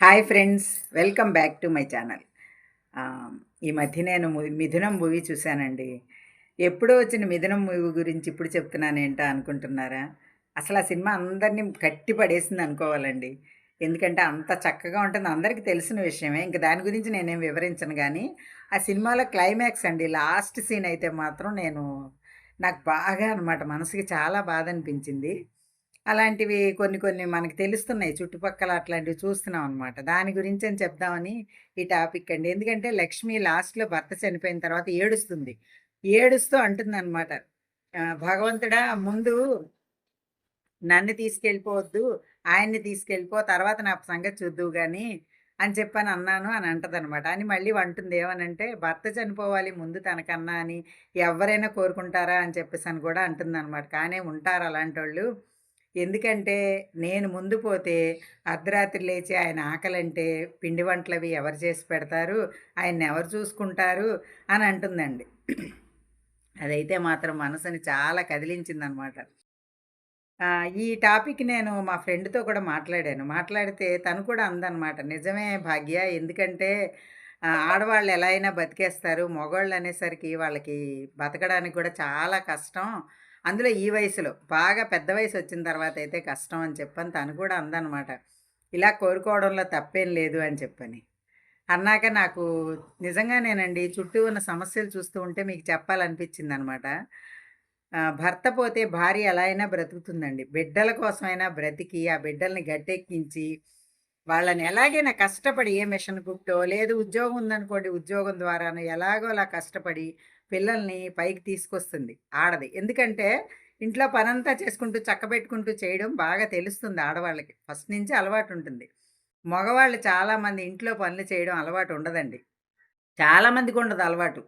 Hi friends welcome back to my channel ఈ మధ్య నేను మిథునం మూవీ చూశానండి. ఎప్పుడో వచ్చిన మిథునం మూవీ గురించి ఇప్పుడు చెప్తున్నాను ఏంటా అనుకుంటున్నారా? అసలు ఆ సినిమా అందరినీ కట్టి పడేసింది అనుకోవాలండి. ఎందుకంటే అంత చక్కగా ఉంటుంది అందరికీ తెలిసిన విషయమే. ఇంకా దాని గురించి నేనేం వివరించను కానీ ఆ సినిమాలో క్లైమాక్స్ అండి. లాస్ట్ సీన్ అయితే మాత్రం నేను నాకు బాగా అనమాట మనసుకి చాలా బాధ అనిపించింది. అలాంటివి కొన్ని కొన్ని మనకు తెలుస్తున్నాయి. చుట్టుపక్కల అట్లాంటివి చూస్తున్నాం అనమాట దాని గురించి అని చెప్దామని ఈ టాపిక్ అండి. ఎందుకంటే లక్ష్మి లాస్ట్లో భర్త చనిపోయిన తర్వాత ఏడుస్తుంది. ఏడుస్తూ అంటుంది అనమాట భగవంతుడా ముందు నన్ను తీసుకెళ్ళిపోవద్దు ఆయన్ని తీసుకెళ్ళిపో తర్వాత నా సంగతి చూద్దువు కానీ అని చెప్పని అన్నాను అని అంటదనమాట అని మళ్ళీ అంటుంది. ఏమనంటే భర్త చనిపోవాలి ముందు తనకన్నా అని ఎవరైనా కోరుకుంటారా అని చెప్పేసి అని కూడా అంటుంది అనమాట కానీ ఉంటారు అలాంటి వాళ్ళు ఎందుకంటే నేను ముందు పోతే అర్ధరాత్రి లేచి ఆయన ఆకలంటే పిండి వంటలవి ఎవరు చేసి పెడతారు? ఆయన్ని ఎవరు చూసుకుంటారు? అని అంటుందండి. అదైతే మాత్రం మనసుని చాలా కదిలించిందనమాట. ఈ టాపిక్ నేను మా ఫ్రెండ్తో కూడా మాట్లాడాను. మాట్లాడితే తను కూడా అందనమాట నిజమే భాగ్య ఎందుకంటే ఆడవాళ్ళు ఎలా అయినా బతికేస్తారు. మగవాళ్ళు అనేసరికి వాళ్ళకి బతకడానికి కూడా చాలా కష్టం. అందులో ఈ వయసులో బాగా పెద్ద వయసు వచ్చిన తర్వాత అయితే కష్టం అని చెప్పని తను కూడా అందనమాట. ఇలా కోరుకోవడంలో తప్పేం లేదు అని చెప్పని. అన్నాక నాకు నిజంగా నేనండి చుట్టూ ఉన్న సమస్యలు చూస్తూ ఉంటే మీకు చెప్పాలనిపించింది అనమాట భర్త పోతే భార్య ఎలా అయినా బ్రతుకుతుందండి. బిడ్డల కోసమైనా బ్రతికి ఆ బిడ్డల్ని గట్టెక్కించి వాళ్ళని ఎలాగైనా కష్టపడి ఏ మిషన్ కుట్టో లేదు ఉద్యోగం ఉందనుకోండి ఉద్యోగం ద్వారాను ఎలాగో అలా కష్టపడి పిల్లల్ని పైకి తీసుకొస్తుంది ఆడది. ఎందుకంటే ఇంట్లో పనంతా చేసుకుంటూ చక్కబెట్టుకుంటూ చేయడం బాగా తెలుస్తుంది ఆడవాళ్ళకి. ఫస్ట్ నుంచి అలవాటు ఉంటుంది. మగవాళ్ళు చాలామంది ఇంట్లో పనులు చేయడం అలవాటు ఉండదండి. చాలామందికి ఉండదు అలవాటు.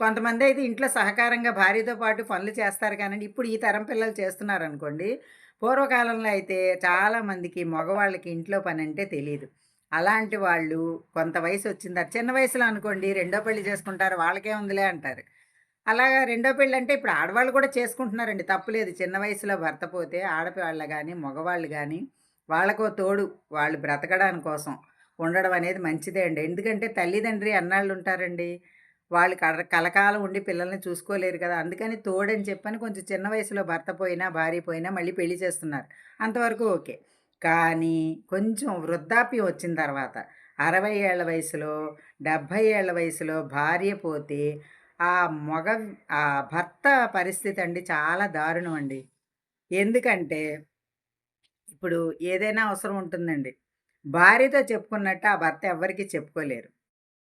కొంతమంది అయితే ఇంట్లో సహకారంగా భార్యతో పాటు పనులు చేస్తారు కానీ ఇప్పుడు ఈ తరం పిల్లలు చేస్తున్నారు అనుకోండి పూర్వకాలంలో అయితే చాలామందికి మగవాళ్ళకి ఇంట్లో పని అంటే తెలియదు అలాంటి వాళ్ళు కొంత వయసు వచ్చింది చిన్న వయసులో అనుకోండి రెండో పెళ్ళి చేసుకుంటారు వాళ్ళకే ఉందిలే అంటారు. అలాగా రెండో పెళ్ళి అంటే ఇప్పుడు ఆడవాళ్ళు కూడా చేసుకుంటున్నారండి. తప్పులేదు చిన్న వయసులో భర్త పోతే ఆడపిల్ల కానీ మగవాళ్ళు కానీ వాళ్ళకో తోడు వాళ్ళు బ్రతకడానికి కోసం ఉండడం అనేది మంచిదే అండి. ఎందుకంటే తల్లిదండ్రి అన్నాళ్ళు ఉంటారండి. వాళ్ళు కల కలకాలం ఉండి పిల్లల్ని చూసుకోలేరు కదా. అందుకని తోడని చెప్పని కొంచెం చిన్న వయసులో భర్త పోయినా భార్య పోయినా మళ్ళీ పెళ్ళి చేస్తున్నారు. అంతవరకు ఓకే. కానీ కొంచెం వృద్ధాప్యం వచ్చిన తర్వాత అరవై ఏళ్ళ వయసులో డెబ్భై ఏళ్ళ వయసులో భార్య పోతే ఆ మగ ఆ భర్త పరిస్థితి అండి చాలా దారుణం అండి. ఎందుకంటే ఇప్పుడు ఏదైనా అవసరం ఉంటుందండి. భార్యతో చెప్పుకున్నట్టు ఆ భర్త ఎవరికి చెప్పుకోలేరు.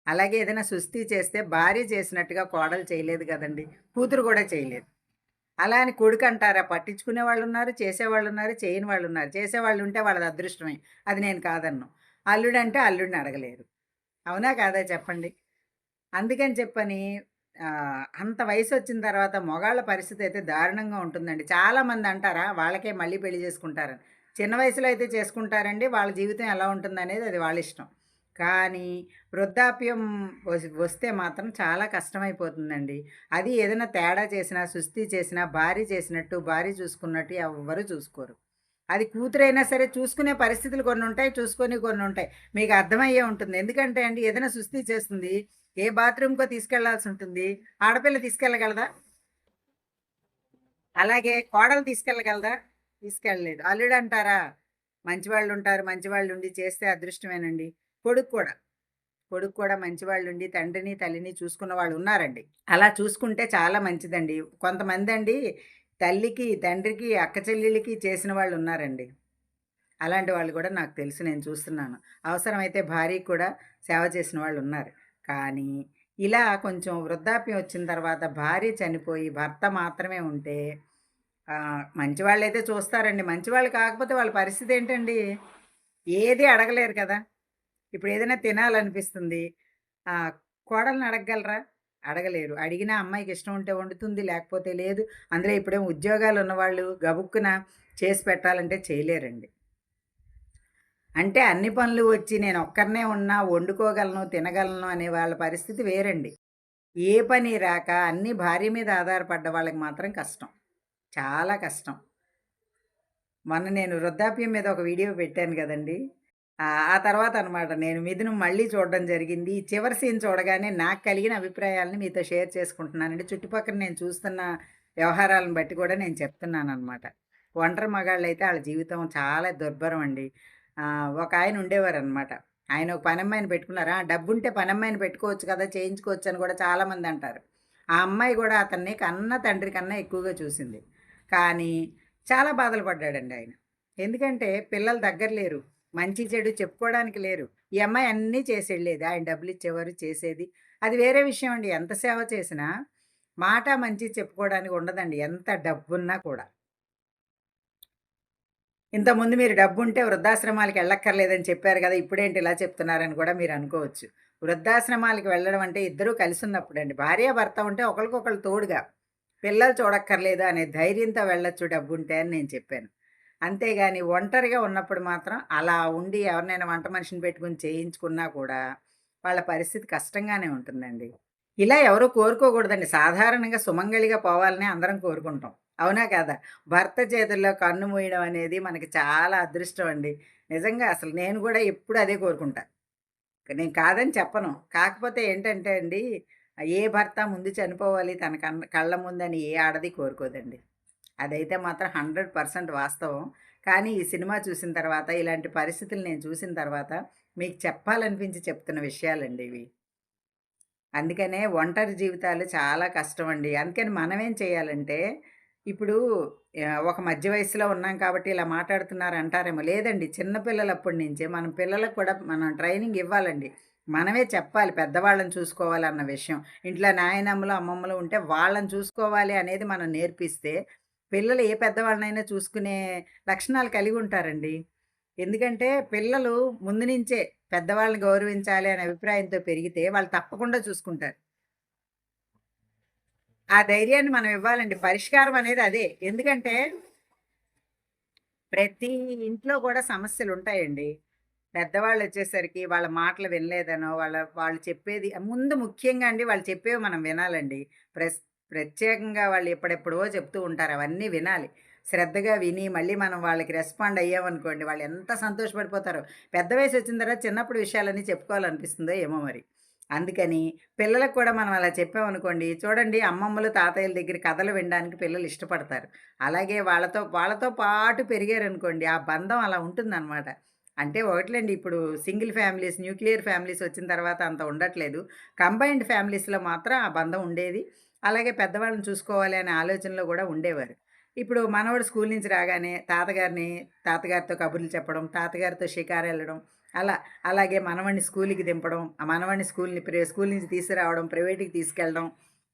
అలాగే ఏదైనా సుస్థి చేస్తే భార్య చేసినట్టుగా కోడలు చేయలేదు కదండి కూతురు కూడా చేయలేదు. అలా అని కొడుకు అంటారా? పట్టించుకునే వాళ్ళు ఉన్నారు చేసేవాళ్ళు ఉన్నారు చేయని వాళ్ళు ఉన్నారు. చేసేవాళ్ళు ఉంటే వాళ్ళది అదృష్టమే. అది నేను కాదన్ను. అల్లుడంటే అల్లుడిని అడగలేరు. అవునా కాదా చెప్పండి? అందుకని చెప్పని అంత వయసు వచ్చిన తర్వాత మొగాళ్ళ పరిస్థితి అయితే దారుణంగా ఉంటుందండి. చాలామంది అంటారా వాళ్ళకే మళ్ళీ పెళ్ళి చేసుకుంటారని. చిన్న వయసులో అయితే చేసుకుంటారండి వాళ్ళ జీవితం ఎలా ఉంటుందనేది అది వాళ్ళ ఇష్టం. కానీ వృద్ధాప్యం వస్తే మాత్రం చాలా కష్టమైపోతుందండి. అది ఏదైనా తేడా చేసినా సుస్థి చేసినా భారీ చేసినట్టు భారీ చూసుకున్నట్టు ఎవ్వరు చూసుకోరు. అది కూతురైనా సరే చూసుకునే పరిస్థితులు కొన్ని ఉంటాయి చూసుకొని కొన్ని ఉంటాయి మీకు అర్థమయ్యే ఉంటుంది. ఎందుకంటే అండి ఏదైనా సుస్థి చేస్తుంది ఏ బాత్రూమ్కో తీసుకెళ్ళాల్సి ఉంటుంది. ఆడపిల్ల తీసుకెళ్ళగలదా? అలాగే కోడలు తీసుకెళ్ళగలదా? తీసుకెళ్ళలేదు అల్లుడు అంటారా? మంచివాళ్ళు ఉంటారు మంచివాళ్ళు ఉండి చేస్తే అదృష్టమేనండి. కొడుకు కూడా. కొడుకు కూడా మంచివాళ్ళు ఉండి తండ్రిని తల్లిని చూసుకున్న వాళ్ళు ఉన్నారండి అలా చూసుకుంటే చాలా మంచిదండి. కొంతమంది అండి తల్లికి తండ్రికి అక్క చెల్లెళ్ళకి చేసిన వాళ్ళు ఉన్నారండి. అలాంటి వాళ్ళు కూడా నాకు తెలుసు నేను చూస్తున్నాను. అవసరమైతే భార్యకి కూడా సేవ చేసిన వాళ్ళు ఉన్నారు. కానీ ఇలా కొంచెం వృద్ధాప్యం వచ్చిన తర్వాత భార్య చనిపోయి భర్త మాత్రమే ఉంటే మంచివాళ్ళు అయితే చూస్తారండి. మంచివాళ్ళు కాకపోతే వాళ్ళ పరిస్థితి ఏంటండి? ఏది అడగలేరు కదా. ఇప్పుడు ఏదైనా తినాలనిపిస్తుంది. కోడల్ని అడగగలరా? అడగలేరు. అడిగినా అమ్మాయికి ఇష్టం ఉంటే వండుతుంది లేకపోతే లేదు. అందులో ఇప్పుడేం ఉద్యోగాలు ఉన్నవాళ్ళు గబుక్కున చేసి పెట్టాలంటే చేయలేరండి. అంటే అన్ని పనులు వచ్చి నేను ఒక్కరినే ఉన్నా వండుకోగలను తినగలను అనే వాళ్ళ పరిస్థితి వేరండి. ఏ పని రాక అన్ని భార్య మీద ఆధారపడ్డ వాళ్ళకి మాత్రం కష్టం. చాలా కష్టం. మొన్న నేను వృద్ధాప్యం మీద ఒక వీడియో పెట్టాను కదండి. ఆ! తర్వాత అనమాట నేను మిథును మళ్ళీ చూడడం జరిగింది. ఈ చివరి సీన్ చూడగానే నాకు కలిగిన అభిప్రాయాలను మీతో షేర్ చేసుకుంటున్నానండి. చుట్టుపక్కల నేను చూస్తున్న వ్యవహారాలను బట్టి కూడా నేను చెప్తున్నాను అనమాట ఒంటరి మగాళ్ళైతే వాళ్ళ జీవితం చాలా దుర్భరం అండి. ఒక ఆయన ఉండేవారు ఉండేవారనమాట. ఆయన ఒక పనమ్మాయిని పెట్టుకున్నారా డబ్బుంటే పనమ్మాయిని పెట్టుకోవచ్చు కదా! చేయించుకోవచ్చు అని కూడా చాలామంది అంటారు. ఆ అమ్మాయి కూడా అతన్ని కన్న తండ్రి కన్నా ఎక్కువగా చూసింది. కానీ చాలా బాధలు పడ్డాడండి ఆయన. ఎందుకంటే పిల్లలు దగ్గర లేరు. మంచి చెడు చెప్పుకోవడానికి లేరు. ఈ అమ్మాయి అన్నీ చేసెళ్ళేది. ఆయన డబ్బులు ఇచ్చేవారు చేసేది. అది వేరే విషయం అండి. ఎంత సేవ చేసినా మాట మంచి చెప్పుకోవడానికి ఉండదండి. ఎంత డబ్బున్నా కూడా. ఇంతకుముందు మీరు డబ్బు ఉంటే వృద్ధాశ్రమాలకు వెళ్ళక్కర్లేదని చెప్పారు కదా ఇప్పుడేంటి ఇలా చెప్తున్నారని కూడా మీరు అనుకోవచ్చు. వృద్ధాశ్రమాలకు వెళ్ళడం అంటే ఇద్దరూ కలిసి ఉన్నప్పుడండి భార్య భర్త ఉంటే ఒకరికొకరు తోడుగా. పిల్లలు చూడక్కర్లేదు అనే ధైర్యంతో వెళ్ళొచ్చు డబ్బు ఉంటే అని నేను చెప్పాను. అంతేగాని ఒంటరిగా ఉన్నప్పుడు మాత్రం అలా ఉండి ఎవరినైనా వంట మనిషిని పెట్టుకొని చేయించుకున్నా కూడా వాళ్ళ పరిస్థితి కష్టంగానే ఉంటుందండి. ఇలా ఎవరు కోరుకోకూడదండి. సాధారణంగా సుమంగళిగా పోవాలని అందరం కోరుకుంటాం. అవునా కదా భర్త చేతుల్లో కన్ను మూయడం అనేది మనకి చాలా అదృష్టం అండి. నిజంగా అసలు నేను కూడా ఎప్పుడు అదే కోరుకుంటా. నేను కాదని చెప్పను. కాకపోతే ఏంటంటే అండి, ఏ భర్త ముందు చనిపోవాలి తన కన్ కళ్ళ ముందని ఏ ఆడది కోరుకోదండి. అదైతే మాత్రం 100% వాస్తవం. కానీ ఈ సినిమా చూసిన తర్వాత, ఇలాంటి పరిస్థితులు నేను చూసిన తర్వాత మీకు చెప్పాలనిపించి చెప్తున్న విషయాలండి ఇవి. అందుకనే ఒంటరి జీవితాలు చాలా కష్టం అండి అందుకని మనమేం చేయాలంటే, ఇప్పుడు ఒక మధ్య వయసులో ఉన్నాం కాబట్టి ఇలా మాట్లాడుతున్నారు అంటారేమో. లేదండి చిన్న పిల్లలప్పటి నుంచే మనం పిల్లలకు కూడా మనం ట్రైనింగ్ ఇవ్వాలండి. మనమే చెప్పాలి పెద్దవాళ్ళని చూసుకోవాలన్న విషయం. ఇంట్లో నాయనమ్మలు, అమ్మమ్మలు ఉంటే వాళ్ళని చూసుకోవాలి అనేది మనం నేర్పిస్తే, పిల్లలు ఏ పెద్దవాళ్ళనైనా చూసుకునే లక్షణాలు కలిగి ఉంటారండి. ఎందుకంటే పిల్లలు ముందు నుంచే పెద్దవాళ్ళని గౌరవించాలి అనే అభిప్రాయంతో పెరిగితే వాళ్ళు తప్పకుండా చూసుకుంటారు. ఆ ధైర్యాన్ని మనం ఇవ్వాలండి. పరిష్కారం అనేది అదే. ఎందుకంటే ప్రతి ఇంట్లో కూడా సమస్యలు ఉంటాయండి పెద్దవాళ్ళు వచ్చేసరికి వాళ్ళ మాటలు వినలేదనో, వాళ్ళ వాళ్ళు చెప్పేది ముందు ముఖ్యంగా అండి వాళ్ళు చెప్పేవి మనం వినాలండి. ప్రస్ ప్రత్యేకంగా వాళ్ళు ఎప్పుడెప్పుడో చెప్తూ ఉంటారు. అవన్నీ వినాలి. శ్రద్ధగా విని మళ్ళీ మనం వాళ్ళకి రెస్పాండ్ అయ్యామనుకోండి, వాళ్ళు ఎంత సంతోషపడిపోతారో. పెద్ద వయసు వచ్చిన తర్వాత చిన్నప్పుడు విషయాలన్నీ చెప్పుకోవాలనిపిస్తుందో ఏమో మరి. అందుకని పిల్లలకు కూడా మనం అలా చెప్పామనుకోండి, చూడండి అమ్మమ్మలు, తాతయ్యల దగ్గర కథలు వినడానికి పిల్లలు ఇష్టపడతారు. అలాగే వాళ్ళతో వాళ్ళతో పాటు పెరిగారనుకోండి, ఆ బంధం అలా ఉంటుందనమాట. అంటే ఒకట్లేండి ఇప్పుడు సింగిల్ ఫ్యామిలీస్, న్యూక్లియర్ ఫ్యామిలీస్ వచ్చిన తర్వాత అంత ఉండట్లేదు. కంబైన్డ్ ఫ్యామిలీస్‌లో మాత్రం ఆ బంధం ఉండేది. అలాగే పెద్దవాళ్ళని చూసుకోవాలి అనే ఆలోచనలో కూడా ఉండేవారు. ఇప్పుడు మనవాడు స్కూల్ నుంచి రాగానే తాతగారిని తాతగారితో కబుర్లు చెప్పడం, తాతగారితో షికారెళ్ళడం అలా. అలాగే మనవాడిని స్కూల్కి దింపడం, ఆ మనవాడిని స్కూల్‌ని ప్రే స్కూల్ నుంచి తీసుకురావడం, ప్రైవేట్‌కి తీసుకెళ్ళడం.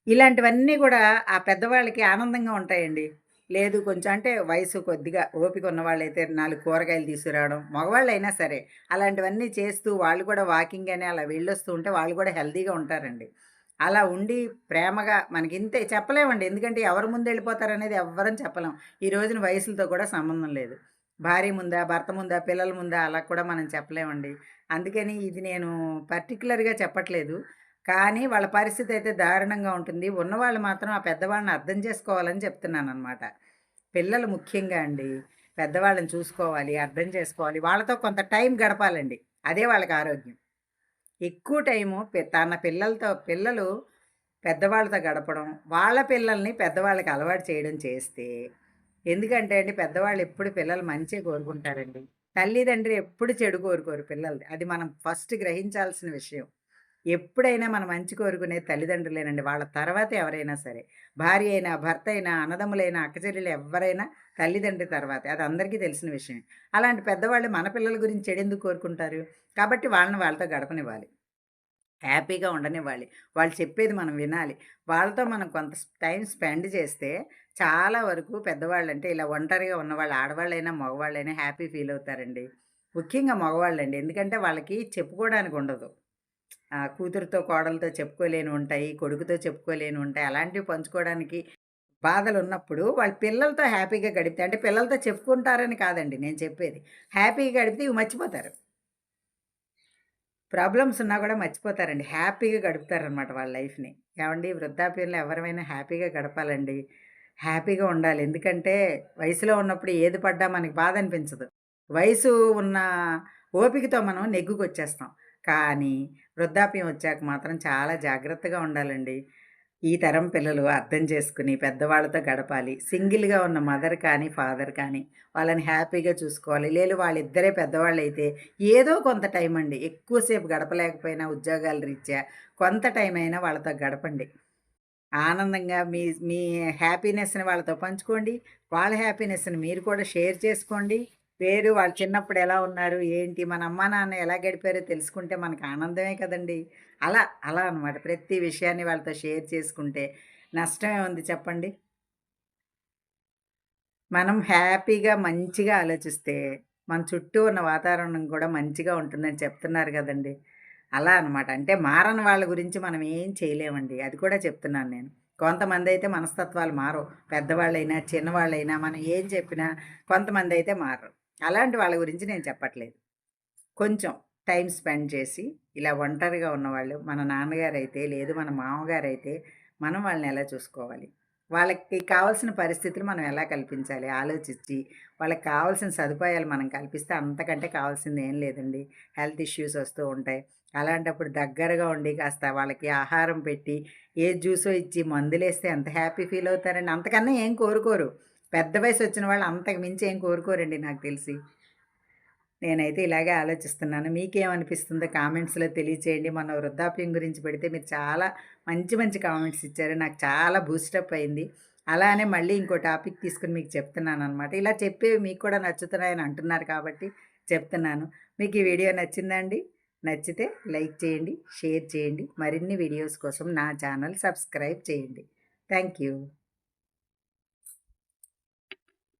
ఇలాంటివన్నీ కూడా ఆ పెద్దవాళ్ళకి ఆనందంగా ఉంటాయండి. లేదు కొంచెం అంటే వయసు కొద్దిగా ఓపిక ఉన్నవాళ్ళైతే 4 కూరగాయలు తీసుకురావడం, మగవాళ్ళైనా సరే. అలాంటివన్నీ చేస్తూ వాళ్ళు కూడా వాకింగ్ అని అలా వెళ్ళొస్తూ ఉంటే వాళ్ళు కూడా హెల్తీగా ఉంటారండి. అలా ఉండి ప్రేమగా మనకి ఇంతే చెప్పలేమండి. ఎందుకంటే ఎవరు ముందెళ్ళిపోతారనేది ఎవ్వరం చెప్పలేం. ఈ రోజున వయసులతో కూడా సంబంధం లేదు. భార్య ముందా, భర్త ముందా, పిల్లల ముందా అలా కూడా మనం చెప్పలేమండి. అందుకని ఇది నేను పర్టిక్యులర్‌గా చెప్పట్లేదు. కానీ వాళ్ళ పరిస్థితి అయితే దారుణంగా ఉంటుంది. ఉన్నవాళ్ళు మాత్రం ఆ పెద్దవాళ్ళని అర్థం చేసుకోవాలని చెప్తున్నాను అనమాట పిల్లలు ముఖ్యంగా అండి. పెద్దవాళ్ళని చూసుకోవాలి, అర్థం చేసుకోవాలి. వాళ్ళతో కొంత టైం గడపాలండి. అదే వాళ్ళకి ఆరోగ్యం. ఎక్కువ టైము తన పిల్లలతో పిల్లలు పెద్దవాళ్ళతో గడపడం, వాళ్ళ పిల్లల్ని పెద్దవాళ్ళకి అలవాటు చేయడం చేస్తే ఎందుకంటే అండి పెద్దవాళ్ళు ఎప్పుడు పిల్లలు మంచిగా కోరుకుంటారండి. తల్లిదండ్రి ఎప్పుడు చెడు కోరుకోరు పిల్లలది. అది మనం ఫస్ట్ గ్రహించాల్సిన విషయం. ఎప్పుడైనా మనం మంచి కోరుకునే తల్లిదండ్రులేనండి. వాళ్ళ తర్వాత ఎవరైనా సరే. భార్య అయినా, భర్త అయినా, అన్నదమ్ములైనా, అక్కచెల్లెలు ఎవరైనా తల్లిదండ్రి తర్వాతే. అది అందరికీ తెలిసిన విషయమే. అలాంటి పెద్దవాళ్ళు మన పిల్లల గురించి చెడెందుకు కోరుకుంటారు? కాబట్టి వాళ్ళని వాళ్ళతో గడపనివ్వాలి. హ్యాపీగా ఉండనివ్వాలి. వాళ్ళు చెప్పేది మనం వినాలి. వాళ్ళతో మనం కొంత స్ స్పెండ్ చేస్తే చాలా వరకు పెద్దవాళ్ళు అంటే ఇలా ఒంటరిగా ఉన్నవాళ్ళు ఆడవాళ్ళైనా, మగవాళ్ళైనా హ్యాపీ ఫీల్ అవుతారండి. ముఖ్యంగా మగవాళ్ళండి. ఎందుకంటే వాళ్ళకి చెప్పుకోవడానికి ఉండదు. కూతురుతో, కోడలతో చెప్పుకోలేని ఉంటాయి. కొడుకుతో చెప్పుకోలేని ఉంటాయి. అలాంటివి పంచుకోవడానికి బాధలు ఉన్నప్పుడు వాళ్ళ పిల్లలతో హ్యాపీగా గడిపితే అంటే పిల్లలతో చెప్పుకుంటారని కాదండి నేను చెప్పేది. హ్యాపీగా గడిపితే ఇవి మర్చిపోతారు. ప్రాబ్లమ్స్ ఉన్నా కూడా మర్చిపోతారండి. హ్యాపీగా గడుపుతారనమాట వాళ్ళ లైఫ్‌ని. ఏమండి వృద్ధాప్యంలో ఎవరైనా హ్యాపీగా గడపాలండి. హ్యాపీగా ఉండాలి. ఎందుకంటే వయసులో ఉన్నప్పుడు ఏది పడ్డా మనకి బాధ అనిపించదు. వయసు ఉన్న ఓపికతో మనం నెగ్గుకొచ్చేస్తాం. కానీ వృద్ధాప్యం వచ్చాక మాత్రం చాలా జాగ్రత్తగా ఉండాలండి. ఈ తరం పిల్లలు అర్థం చేసుకుని పెద్దవాళ్ళతో గడపాలి. సింగిల్‌గా ఉన్న మదర్ కానీ, ఫాదర్ కానీ వాళ్ళని హ్యాపీగా చూసుకోవాలి. లేదు వాళ్ళిద్దరే పెద్దవాళ్ళైతే ఏదో కొంత టైం అండి. ఎక్కువసేపు గడపలేకపోయినా ఉద్యోగాలు రీత్యా కొంత టైం అయినా వాళ్ళతో గడపండి. ఆనందంగా మీ మీ హ్యాపీనెస్‌ని వాళ్ళతో పంచుకోండి. వాళ్ళ హ్యాపీనెస్‌ని మీరు కూడా షేర్ చేసుకోండి. పేరు వాళ్ళు చిన్నప్పుడు ఎలా ఉన్నారు? ఏంటి? మన అమ్మ నాన్న ఎలా గడిపారో తెలుసుకుంటే మనకు ఆనందమే కదండీ! అలా, అలా అనమాట. ప్రతి విషయాన్ని వాళ్ళతో షేర్ చేసుకుంటే నష్టమే ఉంది చెప్పండి? మనం హ్యాపీగా, మంచిగా ఆలోచిస్తే మన చుట్టూ ఉన్న వాతావరణం కూడా మంచిగా ఉంటుందని చెప్తున్నారు కదండి అలా అనమాట. అంటే మారని వాళ్ళ గురించి మనం ఏం చేయలేమండి. అది కూడా చెప్తున్నాను నేను. కొంతమంది అయితే మనస్తత్వాలు మారవు. పెద్దవాళ్ళైనా, చిన్నవాళ్ళైనా మనం ఏం చెప్పినా కొంతమంది అయితే మారరు. అలాంటి వాళ్ళ గురించి నేను చెప్పట్లేదు. కొంచెం టైం స్పెండ్ చేసి ఇలా ఒంటరిగా ఉన్నవాళ్ళు మన నాన్నగారు అయితే లేదు మన మామగారైతే మనం వాళ్ళని ఎలా చూసుకోవాలి? వాళ్ళకి కావాల్సిన పరిస్థితులు మనం ఎలా కల్పించాలి? ఆలోచించి వాళ్ళకి కావాల్సిన సదుపాయాలు మనం కల్పిస్తే అంతకంటే కావాల్సింది ఏం లేదండి. హెల్త్ ఇష్యూస్ వస్తూ ఉంటాయి. అలాంటప్పుడు దగ్గరగా ఉండి కాస్త వాళ్ళకి ఆహారం పెట్టి, ఏ జ్యూసో ఇచ్చి మందులేస్తే ఎంత హ్యాపీ ఫీల్ అవుతారండి. అంతకన్నా ఏం కోరుకోరు. పెద్ద వయసు వచ్చిన వాళ్ళు అంతకు మించి ఏం కోరుకోరండి నాకు తెలిసి. నేనైతే ఇలాగే ఆలోచిస్తున్నాను. మీకేమనిపిస్తుందో కామెంట్స్‌లో తెలియచేయండి. మన వృద్ధాప్యం గురించి పెడితే మీరు చాలా మంచి మంచి కామెంట్స్ ఇచ్చారు. నాకు చాలా బూస్టప్ అయింది. అలానే మళ్ళీ ఇంకో టాపిక్ తీసుకొని మీకు చెప్తున్నాను అనమాట ఇలా చెప్పేవి మీకు కూడా నచ్చుతున్నాయని అంటున్నారు కాబట్టి చెప్తున్నాను. మీకు ఈ వీడియో నచ్చిందండి నచ్చితే లైక్ చేయండి, షేర్ చేయండి. మరిన్ని వీడియోస్ కోసం నా ఛానల్ సబ్స్క్రైబ్ చేయండి. Thank you.